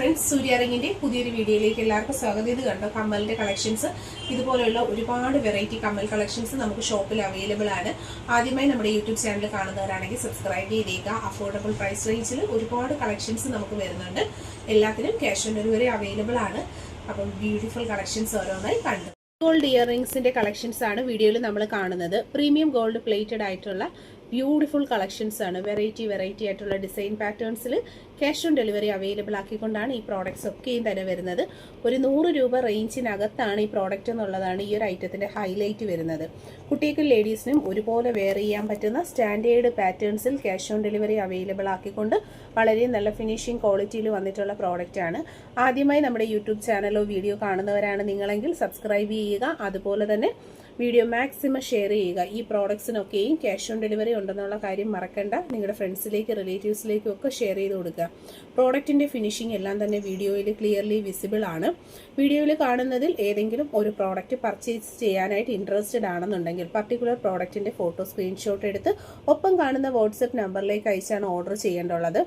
Friends സൂര്യ റിങ്ങിന്റെ പുതിയൊരു വീഡിയോയിലേക്ക് എല്ലാവർക്കും സ്വാഗതം. ഇത് കണ്ടോ കമ്മലിന്റെ കളക്ഷൻസ് ഇതുപോലെയുള്ള ഒരുപാട് വെറൈറ്റി കമ്മൽ കളക്ഷൻസ് നമുക്ക് ഷോപ്പിൽ അവൈലബിൾ ആണ്. ആദ്യമായി നമ്മുടെ യൂട്യൂബ് ചാനൽ കാണുന്നവരാണെങ്കിൽ സബ്സ്ക്രൈബ് ചെയ്തേക്കുക അഫോർഡബിൾ പ്രൈസ് റേഞ്ചിൽ ഒരുപാട് കളക്ഷൻസ് നമുക്ക് വരുന്നുണ്ട്. എല്ലാത്തിനും ക്യാഷ് ഓൺ ഡെലിവറി അവൈലബിൾ ആണ്. അപ്പം ബ്യൂട്ടിഫുൾ കളക്ഷൻസ് ഓരോന്നായി കണ്ടു. ഗോൾഡ് ഇയർ റിംഗ്സിന്റെ കളക്ഷൻസ് ആണ് വീഡിയോയിൽ നമ്മൾ കാണുന്നത്. പ്രീമിയം ഗോൾഡ് പ്ലേറ്റഡ് ആയിട്ടുള്ള ബ്യൂട്ടിഫുൾ കളക്ഷൻസ് ആണ്. വെറൈറ്റി വെറൈറ്റി ആയിട്ടുള്ള ഡിസൈൻ പാറ്റേൺസിൽ ക്യാഷ് ഓൺ ഡെലിവറി അവൈലബിൾ ആക്കിക്കൊണ്ടാണ് ഈ പ്രോഡക്ട്സ് ഒക്കെയും തന്നെ വരുന്നത്. ഒരു നൂറ് രൂപ റേഞ്ചിനകത്താണ് ഈ പ്രോഡക്റ്റ് എന്നുള്ളതാണ് ഈ ഒരു ഐറ്റത്തിന്റെ ഹൈലൈറ്റ് വരുന്നത്. കുട്ടികൾക്കും ലേഡീസിനും ഒരുപോലെ വെയർ ചെയ്യാൻ പറ്റുന്ന സ്റ്റാൻഡേർഡ് പാറ്റേൺസിൽ ക്യാഷ് ഓൺ ഡെലിവറി അവൈലബിൾ ആക്കിക്കൊണ്ട് വളരെ നല്ല ഫിനിഷിംഗ് ക്വാളിറ്റിയിൽ വന്നിട്ടുള്ള പ്രോഡക്റ്റ് ആണ്. ആദ്യമായി നമ്മുടെ യൂട്യൂബ് ചാനലോ വീഡിയോ കാണുന്നവരാണ് നിങ്ങളെങ്കിൽ സബ്സ്ക്രൈബ് ചെയ്യുക. അതുപോലെ തന്നെ വീഡിയോ മാക്സിമം ഷെയർ ചെയ്യുക. ഈ പ്രോഡക്ട്സിനൊക്കെയും ക്യാഷ് ഓൺ ഡെലിവറി ഉണ്ടെന്നുള്ള കാര്യം മറക്കണ്ട. നിങ്ങളുടെ ഫ്രണ്ട്സിലേക്ക് റിലേറ്റീവ്സിലേക്കും ഒക്കെ ഷെയർ ചെയ്ത് കൊടുക്കുക. പ്രോഡക്റ്റിന്റെ ഫിനിഷിംഗ് എല്ലാം തന്നെ വീഡിയോയിൽ ക്ലിയർലി വിസിബിൾ ആണ്. വീഡിയോയിൽ കാണുന്നതിൽ ഏതെങ്കിലും ഒരു പ്രോഡക്റ്റ് പർച്ചേസ് ചെയ്യാനായിട്ട് ഇൻട്രസ്റ്റഡ് ആണെന്നുണ്ടെങ്കിൽ പർട്ടിക്കുലർ പ്രോഡക്റ്റിന്റെ ഫോട്ടോ സ്ക്രീൻഷോട്ട് എടുത്ത് ഒപ്പം കാണുന്ന വാട്സപ്പ് നമ്പറിലേക്ക് അയച്ചാണ് ഓർഡർ ചെയ്യേണ്ടുള്ളത്.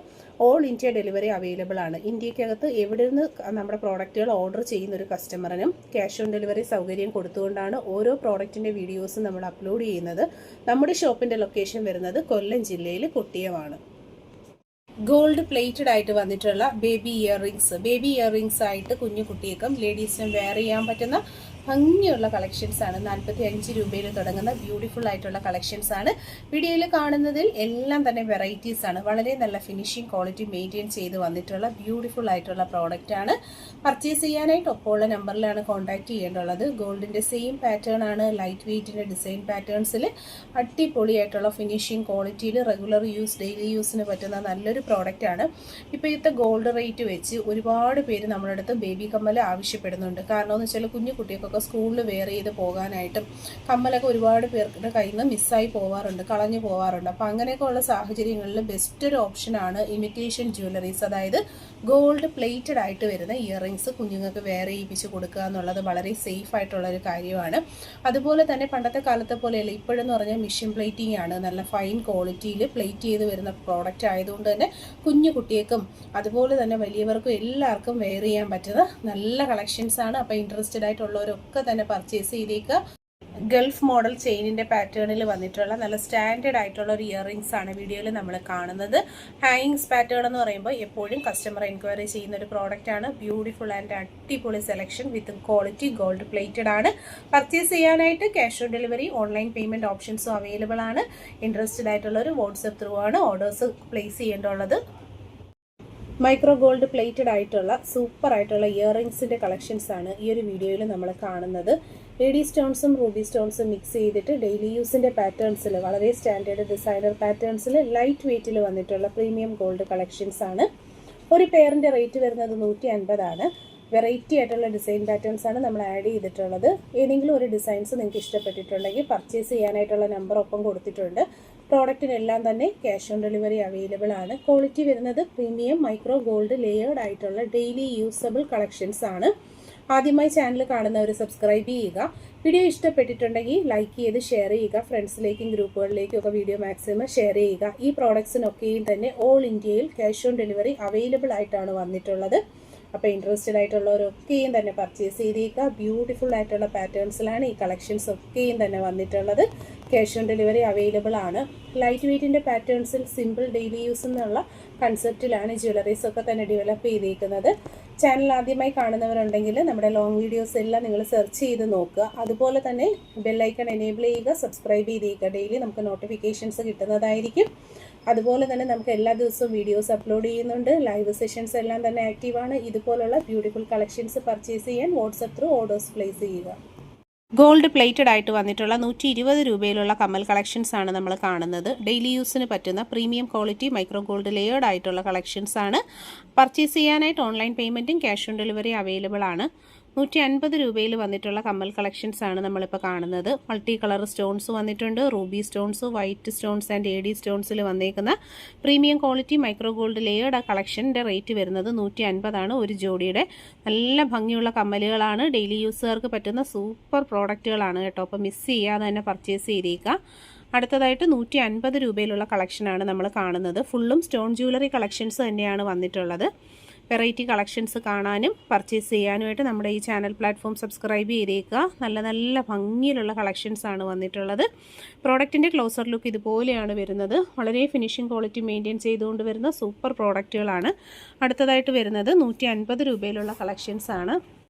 ഓൾ ഇന്ത്യ ഡെലിവറി അവൈലബിൾ ആണ്. ഇന്ത്യക്കകത്ത് എവിടെ നിന്ന് നമ്മുടെ പ്രോഡക്റ്റുകൾ ഓർഡർ ചെയ്യുന്ന ഒരു കസ്റ്റമറിനും ക്യാഷ് ഓൺ ഡെലിവറി സൗകര്യം കൊടുത്തുകൊണ്ടാണ് ഓരോ പ്രോഡക്റ്റിന്റെ വീഡിയോസ് നമ്മൾ അപ്ലോഡ് ചെയ്യുന്നത് നമ്മുടെ ഷോപ്പിന്റെ ലൊക്കേഷൻ വരുന്നത് കൊല്ലം ജില്ലയിൽ കൊട്ടിയമാണ്. ഗോൾഡ് പ്ലേറ്റഡ് ആയിട്ട് വന്നിട്ടുള്ള baby ear rings baby ear rings ആയിട്ട് കുഞ്ഞു കുട്ടികൾക്കും ലേഡീസിനും വെയർ ചെയ്യാൻ പറ്റുന്ന ഭംഗിയുള്ള കളക്ഷൻസ് ആണ്. നാൽപ്പത്തി അഞ്ച് രൂപയിൽ തുടങ്ങുന്ന ബ്യൂട്ടിഫുൾ ആയിട്ടുള്ള കളക്ഷൻസ് ആണ്. വീഡിയോയിൽ കാണുന്നതിൽ എല്ലാം തന്നെ വെറൈറ്റീസ് ആണ്. വളരെ നല്ല ഫിനിഷിംഗ് ക്വാളിറ്റി മെയിന്റെയിൻ ചെയ്ത് വന്നിട്ടുള്ള ബ്യൂട്ടിഫുൾ ആയിട്ടുള്ള പ്രോഡക്റ്റ് ആണ്. പർച്ചേസ് ചെയ്യാനായിട്ട് ഒപ്പമുള്ള നമ്പറിലാണ് കോൺടാക്ട് ചെയ്യേണ്ടുള്ളത് ഗോൾഡിന്റെ സെയിം പാറ്റേൺ ആണ്. ലൈറ്റ് വെയ്റ്റിന്റെ ഡിസൈൻ പാറ്റേൺസിൽ അടിപൊളിയായിട്ടുള്ള ഫിനിഷിംഗ് ക്വാളിറ്റിയിൽ റെഗുലർ യൂസ് ഡെയിലി യൂസിന് പറ്റുന്ന നല്ലൊരു പ്രോഡക്റ്റ് ആണ്. ഇപ്പോഴത്തെ ഗോൾഡ് റേറ്റ് വെച്ച് ഒരുപാട് പേര് നമ്മുടെ ബേബി കമ്മൽ ആവശ്യപ്പെടുന്നുണ്ട്. കാരണം എന്ന് വെച്ചാൽ കുഞ്ഞു കുട്ടികൾക്കൊക്കെ സ്കൂളിൽ വെയർ ചെയ്ത് പോകാനായിട്ടും കമ്മലൊക്കെ ഒരുപാട് പേരുടെ കയ്യിൽ നിന്ന് മിസ്സായി പോവാറുണ്ട് കളഞ്ഞു പോവാറുണ്ട്. അപ്പോൾ അങ്ങനെയൊക്കെ ഉള്ള സാഹചര്യങ്ങളിൽ ബെസ്റ്റ് ഒരു ഓപ്ഷനാണ് ഇമിറ്റേഷൻ ജ്വല്ലറീസ് അതായത് ഗോൾഡ് പ്ലേറ്റഡ് ആയിട്ട് വരുന്ന ഇയറിങ്സ് കുഞ്ഞുങ്ങൾക്ക് വെയർ ചെയ്യിപ്പിച്ച് കൊടുക്കുക എന്നുള്ളത് വളരെ സേഫ് ആയിട്ടുള്ളൊരു കാര്യമാണ്. അതുപോലെ തന്നെ പണ്ടത്തെ കാലത്തെ പോലെയല്ല ഇപ്പോഴെന്ന് പറഞ്ഞാൽ മിഷ്യൻ പ്ലേറ്റിംഗ് ആണ്. നല്ല ഫൈൻ ക്വാളിറ്റിയിൽ പ്ലേറ്റ് ചെയ്ത് വരുന്ന പ്രോഡക്റ്റ് ആയതുകൊണ്ട് തന്നെ കുഞ്ഞു കുട്ടികൾക്കും അതുപോലെ തന്നെ വലിയവർക്കും എല്ലാവർക്കും വെയർ ചെയ്യാൻ പറ്റുന്ന നല്ല കളക്ഷൻസ് ആണ്. അപ്പോൾ ഇൻട്രസ്റ്റഡ് ആയിട്ടുള്ളവരൊക്കെ തന്നെ പർച്ചേസ് ചെയ്തേക്കുക. ഗൾഫ് മോഡൽ ചെയിനിന്റെ പാറ്റേണിൽ വന്നിട്ടുള്ള നല്ല സ്റ്റാൻഡേർഡ് ആയിട്ടുള്ള ഒരു ഇയറിങ്സ് ആണ് വീഡിയോയിൽ നമ്മൾ കാണുന്നത്. ഹാങ്ങിങ്സ് പാറ്റേൺ എന്ന് പറയുമ്പോൾ എപ്പോഴും കസ്റ്റമർ എൻക്വയറി ചെയ്യുന്ന ഒരു പ്രോഡക്റ്റ് ആണ്. ബ്യൂട്ടിഫുൾ ആൻഡ് അടിപൊളി selection with quality gold plated ആണ്. പർച്ചേസ് ചെയ്യാനായിട്ട് cash on delivery online payment ഓപ്ഷൻസും available ആണ്. ഇൻട്രസ്റ്റഡ് ആയിട്ടുള്ള ഒരു വാട്സപ്പ് ത്രൂ ആണ്. ഓർഡേഴ്സ് പ്ലേസ് ചെയ്യേണ്ടുള്ളത് മൈക്രോ ഗോൾഡ് പ്ലേറ്റഡ് ആയിട്ടുള്ള സൂപ്പർ ആയിട്ടുള്ള ഇയറിങ്സിന്റെ കളക്ഷൻസ് ആണ് ഈ ഒരു വീഡിയോയിൽ നമ്മൾ കാണുന്നത്. ലേഡി സ്റ്റോൺസും റൂബി സ്റ്റോൺസും മിക്സ് ചെയ്തിട്ട് ഡെയിലി യൂസിന്റെ പാറ്റേൺസിൽ വളരെ സ്റ്റാൻഡേർഡ് ഡിസൈനർ പാറ്റേൺസിൽ ലൈറ്റ് വെയ്റ്റിൽ വന്നിട്ടുള്ള പ്രീമിയം ഗോൾഡ് കളക്ഷൻസ് ആണ്. ഒരു പെയറിന്റെ റേറ്റ് വരുന്നത് നൂറ്റി അൻപതാണ് വെറൈറ്റി ആയിട്ടുള്ള ഡിസൈൻ പാറ്റേൺസ് ആണ് നമ്മൾ ആഡ് ചെയ്തിട്ടുള്ളത്. ഏതെങ്കിലും ഒരു ഡിസൈൻസ് നിങ്ങൾക്ക് ഇഷ്ടപ്പെട്ടിട്ടുണ്ടെങ്കിൽ പർച്ചേസ് ചെയ്യാനായിട്ടുള്ള നമ്പർ ഒപ്പം കൊടുത്തിട്ടുണ്ട്. പ്രോഡക്റ്റിനെല്ലാം തന്നെ ക്യാഷ് ഓൺ ഡെലിവറി അവൈലബിൾ ആണ്. ക്വാളിറ്റി വരുന്നത് പ്രീമിയം മൈക്രോ ഗോൾഡ് ലേയേർഡ് ആയിട്ടുള്ള ഡെയിലി യൂസബിൾ കളക്ഷൻസ് ആണ്. ആദ്യമായി ചാനൽ കാണുന്നവർ സബ്സ്ക്രൈബ് ചെയ്യുക. വീഡിയോ ഇഷ്ടപ്പെട്ടിട്ടുണ്ടെങ്കിൽ ലൈക്ക് ചെയ്ത് ഷെയർ ചെയ്യുക. ഫ്രണ്ട്സിലേക്കും ഗ്രൂപ്പുകളിലേക്കും ഒക്കെ വീഡിയോ മാക്സിമം ഷെയർ ചെയ്യുക. ഈ പ്രോഡക്ട്സിനൊക്കെയും തന്നെ ഓൾ ഇന്ത്യയിൽ ക്യാഷ് ഓൺ ഡെലിവറി അവൈലബിൾ ആയിട്ടാണ് വന്നിട്ടുള്ളത്. അപ്പോൾ ഇൻട്രസ്റ്റഡ് ആയിട്ടുള്ളവരൊക്കെയും തന്നെ പർച്ചേസ് ചെയ്തേക്കുക. ബ്യൂട്ടിഫുൾ ആയിട്ടുള്ള പാറ്റേൺസിലാണ് ഈ കളക്ഷൻസ് ഒക്കെയും തന്നെ വന്നിട്ടുള്ളത്. ക്യാഷ് ഓൺ ഡെലിവറി അവൈലബിൾ ആണ്. ലൈറ്റ് വെയ്റ്റിന്റെ പാറ്റേൺസിൽ സിമ്പിൾ ഡെയിലി യൂസ് എന്നുള്ള കൺസെപ്റ്റിലാണ് ജ്വല്ലറീസ് ഒക്കെ തന്നെ ഡെവലപ്പ് ചെയ്തേക്കുന്നത്. ചാനൽ ആദ്യമായി കാണുന്നവരുണ്ടെങ്കിൽ നമ്മുടെ ലോങ് വീഡിയോസ് എല്ലാം നിങ്ങൾ സെർച്ച് ചെയ്ത് നോക്കുക. അതുപോലെ തന്നെ ബെല്ലൈക്കൺ എനേബിൾ ചെയ്യുക സബ്സ്ക്രൈബ് ചെയ്തേക്കുക. ഡെയിലി നമുക്ക് നോട്ടിഫിക്കേഷൻസ് കിട്ടുന്നതായിരിക്കും. അതുപോലെ തന്നെ നമുക്ക് എല്ലാ ദിവസവും വീഡിയോസ് അപ്ലോഡ് ചെയ്യുന്നുണ്ട്. ലൈവ് സെഷൻസ് എല്ലാം തന്നെ ആക്റ്റീവാണ് ഇതുപോലുള്ള ബ്യൂട്ടിഫുൾ കളക്ഷൻസ് പർച്ചേസ് ചെയ്യാൻ വാട്സപ്പ് ത്രൂ ഓർഡേഴ്സ് പ്ലേസ് ചെയ്യുക. ഗോൾഡ് പ്ലേറ്റഡ് ആയിട്ട് വന്നിട്ടുള്ള നൂറ്റി ഇരുപത് രൂപയിലുള്ള കമ്മൽ കളക്ഷൻസ് ആണ് നമ്മൾ കാണുന്നത്. ഡെയിലി യൂസിന് പറ്റുന്ന premium quality micro gold layered ആയിട്ടുള്ള കളക്ഷൻസ് ആണ്. പർച്ചേസ് ചെയ്യാനായിട്ട് ഓൺലൈൻ പേയ്മെന്റും ക്യാഷ് ഓൺ ഡെലിവറി അവൈലബിൾ ആണ്. നൂറ്റി അൻപത് രൂപയിൽ വന്നിട്ടുള്ള കമ്മൽ കളക്ഷൻസ് ആണ് നമ്മളിപ്പോൾ കാണുന്നത്. മൾട്ടി കളർ സ്റ്റോൺസ് വന്നിട്ടുണ്ട്. Ruby stones white stones and A D സ്റ്റോൺസിൽ വന്നേക്കുന്ന premium quality micro gold layered ആ കളക്ഷന്റെ റേറ്റ് വരുന്നത് നൂറ്റി അൻപതാണ് ഒരു ജോഡിയുടെ നല്ല ഭംഗിയുള്ള കമ്മലുകളാണ്. ഡെയിലി യൂസുകാർക്ക് പറ്റുന്ന സൂപ്പർ പ്രോഡക്റ്റുകളാണ് കേട്ടോ. അപ്പോൾ മിസ് ചെയ്യാതെ തന്നെ പർച്ചേസ് ചെയ്തേക്കുക അടുത്തതായിട്ട് നൂറ്റി അൻപത് രൂപയിലുള്ള കളക്ഷനാണ് നമ്മൾ കാണുന്നത്. ഫുള്ളും സ്റ്റോൺ ജ്വല്ലറി കളക്ഷൻസ് തന്നെയാണ് വന്നിട്ടുള്ളത്. വെറൈറ്റി കളക്ഷൻസ് കാണാനും പർച്ചേസ് ചെയ്യാനുമായിട്ട് നമ്മുടെ ഈ ചാനൽ പ്ലാറ്റ്ഫോം സബ്സ്ക്രൈബ് ചെയ്തേക്കുക. നല്ല നല്ല ഭംഗിയിലുള്ള കളക്ഷൻസ് ആണ് വന്നിട്ടുള്ളത്. പ്രോഡക്റ്റിന്റെ ക്ലോസർ ലുക്ക് ഇതുപോലെയാണ് വരുന്നത്. വളരെ ഫിനിഷിംഗ് ക്വാളിറ്റി മെയിന്റെയിൻ ചെയ്തുകൊണ്ട് വരുന്ന സൂപ്പർ പ്രോഡക്റ്റുകളാണ്. അടുത്തതായിട്ട് വരുന്നത് നൂറ്റി രൂപയിലുള്ള കളക്ഷൻസ് ആണ്.